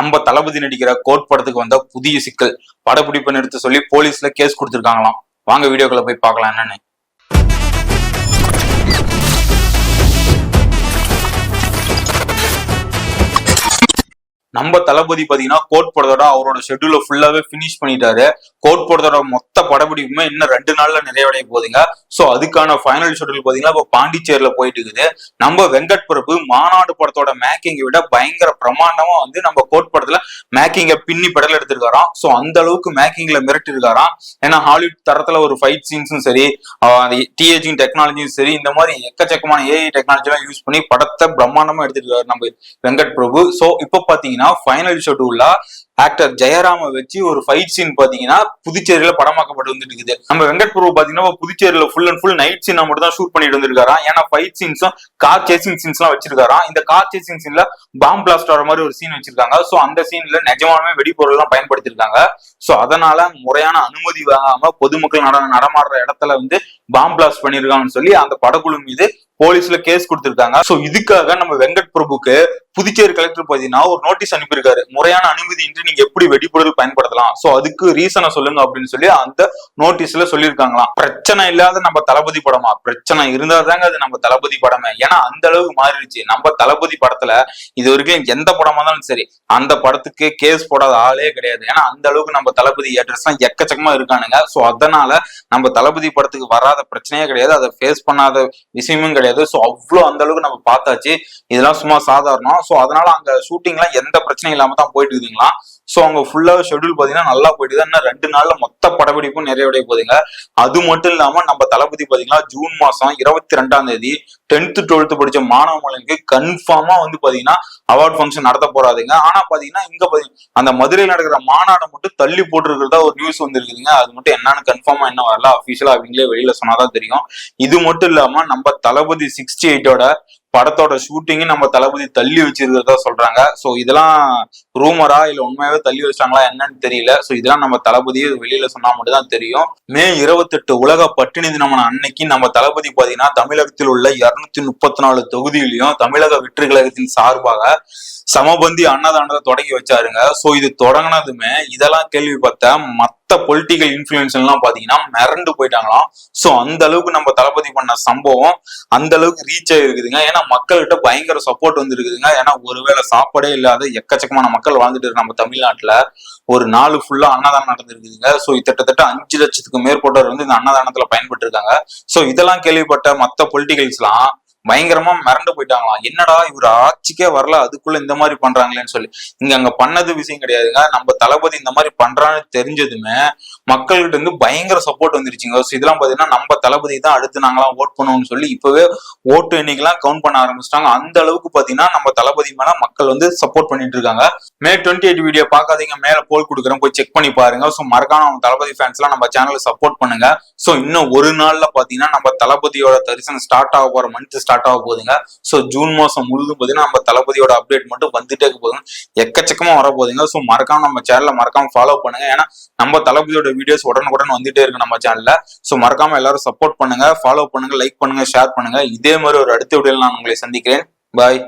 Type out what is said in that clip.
நம்ம தளபதி நடிக்கிற கோட் படத்துக்கு வந்த புதிய சிக்கல். படப்பிடிப்பு நிறுத்த சொல்லி போலீஸ்ல கேஸ் கொடுத்துருக்காங்களாம். வாங்க வீடியோக்குள்ள போய் பார்க்கலாம் என்னன்னு. நம்ம தளபதி பாத்தீங்கன்னா கோட் படத்தோட அவரோட ஷெட்யூல ஃபுல்லாவே ஃபினிஷ் பண்ணிட்டாரு. கோட் படத்தோட மொத்த படப்பிடிப்புமே இன்னும் ரெண்டு நாள்ல நிறைவடைய போகுதுங்க. சோ அதுக்கான ஃபைனல் ஷெட்யூல் பாத்தீங்கன்னா இப்போ பாண்டிச்சேரியில போயிட்டு இருக்குது. நம்ம வெங்கட் பிரபு மாநாடு படத்தோட மேக்கிங்கை விட பயங்கர பிரமாண்டமா வந்து நம்ம கோட் படத்துல மேக்கிங்க பின்னி படல எடுத்திருக்காராம். சோ அந்த அளவுக்கு மேக்கிங்ல மிரட்டி இருக்காராம் ஏன்னா ஹாலிவுட் தரத்துல ஒரு ஃபைட் சீன்ஸும் சரி டிஏஜிங் டெக்னாலஜியும் சரி இந்த மாதிரி எக்கச்சக்கமான ஏஐ டெக்னாலஜி எல்லாம் யூஸ் பண்ணி படத்தை பிரம்மாண்டமா எடுத்திருக்காரு நம்ம வெங்கட் பிரபு. சோ இப்போ பாத்தீங்கன்னா ஃபைனல் ஷெட்யூல்ல ஆக்டர் ஜெயராம வச்சு ஒரு ஃபைட் சீன் பாத்தீங்கன்னா புதுச்சேரியில படமாக்கப்பட்டு வந்துட்டு இருக்குது நம்ம வெங்கட் பிரபு பாத்தீங்கன்னா புதுச்சேரியில full and full night scene மட்டும் தான் ஷூட் பண்ணிட்டு வந்திருக்காராம். ஏன்னா ஃபைட் சீன்ஸும் கார் சேசிங் சீன்ஸ் எல்லாம் வச்சிருக்காராம். இந்த கார் சேசிங் சீன்ல பாம் பிளாஸ்ட் ஆகிற மாதிரி ஒரு சீன் வச்சிருக்காங்க. சோ அந்த சீன்ல நிஜமானமே வெடிபொருள் எல்லாம் பயன்படுத்திருக்காங்க. சோ அதனால முறையான அனுமதி வாங்காம பொதுமக்கள் நட நடமாடுற இடத்துல வந்து பாம் பிளாஸ்ட் பண்ணிருக்காங்கன்னு சொல்லி அந்த படக்குழு மீது போலீஸ்ல கேஸ் கொடுத்திருக்காங்க. சோ இதுக்காக நம்ம வெங்கட் பிரபுக்கு புதுச்சேரி கலெக்டர் பாத்தீங்கன்னா ஒரு நோட்டீஸ் அனுப்பியிருக்காரு. முறையான அனுமதி இன்றி நீங்க எப்படி வெடிப்பொருள் பயன்படுத்தலாம்? சோ அதுக்கு ரீசனை சொல்லுங்க அப்படின்னு சொல்லி அந்த நோட்டீஸ்ல சொல்லியிருக்காங்களாம். பிரச்சனை இல்லாத நம்ம தளபதி படமா? பிரச்சனை இருந்தா தாங்க அது நம்ம தளபதி படமே. ஏன்னா அந்த அளவுக்கு மாறிடுச்சு. நம்ம தளபதி படத்துல இது வரைக்கும் எந்த படமா இருந்தாலும் சரி அந்த படத்துக்கு கேஸ் போடாத ஆளே கிடையாது. ஏன்னா அந்த அளவுக்கு நம்ம தளபதி ஏட்ரஸ் எல்லாம் எக்கச்சக்கமா இருக்கானுங்க. சோ அதனால நம்ம தளபதி படத்துக்கு வராத பிரச்சனையே கிடையாது. அதை ஃபேஸ் பண்ணாத விஷயமும் கிடையாது. ஸோ அவ்வளோ அந்த அளவுக்கு நம்ம பார்த்தாச்சு. இதெல்லாம் சும்மா சாதாரணம். ஸோ அதனால அங்க ஷூட்டிங்லாம் எந்த பிரச்சனையும் இல்லாம தான் போயிட்டு இருக்குதுங்களா? ஸோ அவங்க ஃபுல்லா ஷெட்யூல் பார்த்தீங்கன்னா நல்லா போயிட்டு இன்னும் ரெண்டு நாள்ல மொத்த படப்பிடிப்பும் நிறைவடைய போகுதுங்க அது மட்டும் இல்லாம நம்ம தளபதி பாத்தீங்கன்னா ஜூன் மாசம் இருபத்தி ரெண்டாம் தேதி டென்த்து டுவெல்த்து படிச்ச மாணவ மாணவிக்கு கன்ஃபார்மா வந்து பாத்தீங்கன்னா அவார்ட் ஃபங்க்ஷன் நடத்த போறாதுங்க. ஆனா பாத்தீங்கன்னா இங்க பாத்தீங்கன்னா அந்த மதுரையில் நடக்கிற மாநாடை மட்டும் தள்ளி போட்டுருக்கிறதா ஒரு நியூஸ் வந்துருக்குதுங்க. அது மட்டும் என்னன்னு கன்ஃபார்மா என்ன வரல. அபிஷியலா அவங்களே வெளியில சொன்னாதான் தெரியும். இது மட்டும் இல்லாம நம்ம தளபதி சிக்ஸ்டி எயிட்டோட படத்தோட ஷூட்டிங்கும் நம்ம தளபதி தள்ளி வச்சிருக்கிறதா சொல்றாங்க. சோ இதெல்லாம் ரூமரா இல்ல உண்மையாவே தள்ளி வச்சிட்டாங்களா என்னன்னு தெரியல. சோ இதெல்லாம் நம்ம தளபதியே வெளியில சொன்னா மட்டும் தான் தெரியும். மே இருபத்தெட்டு உலக பட்டினி தினமான அன்னைக்கு நம்ம தளபதி பாத்தீங்கன்னா தமிழகத்தில் உள்ள இருநூத்தி முப்பத்தி நாலு தொகுதியிலையும் தமிழக வெற்றி கழகத்தின் சார்பாக சமபந்தி அன்னதானத்தை தொடங்கி வச்சாருங்க. சோ இது தொடங்கினதுமே இதெல்லாம் கேள்விப்பட்ட மத்த பொலிட்டிக்கல் இன்ஃபுளுன்ஸ் எல்லாம் பாத்தீங்கன்னா மிரண்டு போயிட்டாங்களாம். சோ அந்த அளவுக்கு நம்ம தளபதி பண்ண சம்பவம் அந்த அளவுக்கு ரீச் ஆகிருக்குதுங்க ஏன்னா மக்கள்கிட்ட பயங்கர சப்போர்ட் வந்துருக்குதுங்க. ஏன்னா ஒருவேளை சாப்பாடே இல்லாத எக்கச்சக்கமான மக்கள் வாழ்ந்துட்டு இருக்கு நம்ம தமிழ்நாட்டுல. ஒரு நாள் ஃபுல்லா அன்னதானம் நடந்திருக்குதுங்க. சோ கிட்டத்தட்ட அஞ்சு லட்சத்துக்கு மேற்பட்டவர் வந்து இந்த அன்னதானத்துல பயன்பட்டு இருக்காங்க சோ இதெல்லாம் கேள்விப்பட்ட மத்த பொலிட்டிகல்ஸ்லாம் பயங்கரமா மிரண்டு போயிட்டாங்களாம். என்னடா இவர் ஆட்சிக்கே வரல அதுக்குள்ள இந்த மாதிரி பண்றாங்களேன்னு சொல்லி. இங்க அங்க பண்ணது விஷயம் கிடையாதுங்க. நம்ம தளபதி இந்த மாதிரி பண்றான்னு தெரிஞ்சதுமே மக்கள்கிட்ட இருந்து பயங்கர சப்போர்ட் வந்துருச்சுங்க. ஸோ இதெல்லாம் பாத்தீங்கன்னா நம்ம தளபதி தான் அடுத்து நாங்களாம் ஓட் பண்ணுவோம்னு சொல்லி இப்பவே ஓட்டு எண்ணிக்கைலாம் கவுண்ட் பண்ண ஆரம்பிச்சிட்டாங்க. அந்த அளவுக்கு பாத்தீங்கன்னா நம்ம தளபதி மேல மக்கள் வந்து சப்போர்ட் பண்ணிட்டு இருக்காங்க. மே டுவெண்ட்டி எயிட் வீடியோ பார்க்காதீங்க மேல போல் கொடுக்குறேன். போய் செக் பண்ணி பாருங்க. ஸோ மறக்காம நம்ம தளபதி ஃபேன்ஸ் எல்லாம் நம்ம சேனலை சப்போர்ட் பண்ணுங்க. ஸோ இன்னும் ஒரு நாள்ல பாத்தீங்கன்னா நம்ம தளபதியோட தரிசனம் ஸ்டார்ட் ஆக போற மந்த் ஸ்டார்ட் ஆக போகுதுங்க. ஸோ ஜூன் மாசம் முழுதும் பார்த்தீங்கன்னா நம்ம தளபதியோட அப்டேட் மட்டும் வந்துட்டே போதுங்க எக்கச்சக்கமா வர போகுதுங்க. ஸோ மறக்காம நம்ம சேனலை மறக்காம ஃபாலோ பண்ணுங்க. ஏன்னா நம்ம தளபதியோட வீடியோஸ் உடனுக்குடன் வந்துட்டே இருக்கு நம்ம சேனல்ல ஸோ மறக்காம எல்லாரும் சப்போர்ட் பண்ணுங்க. ஃபாலோ பண்ணுங்க லைக் பண்ணுங்க ஷேர் பண்ணுங்க. இதே மாதிரி ஒரு அடுத்த வீடியோவில் நான் உங்களை சந்திக்கிறேன். பாய்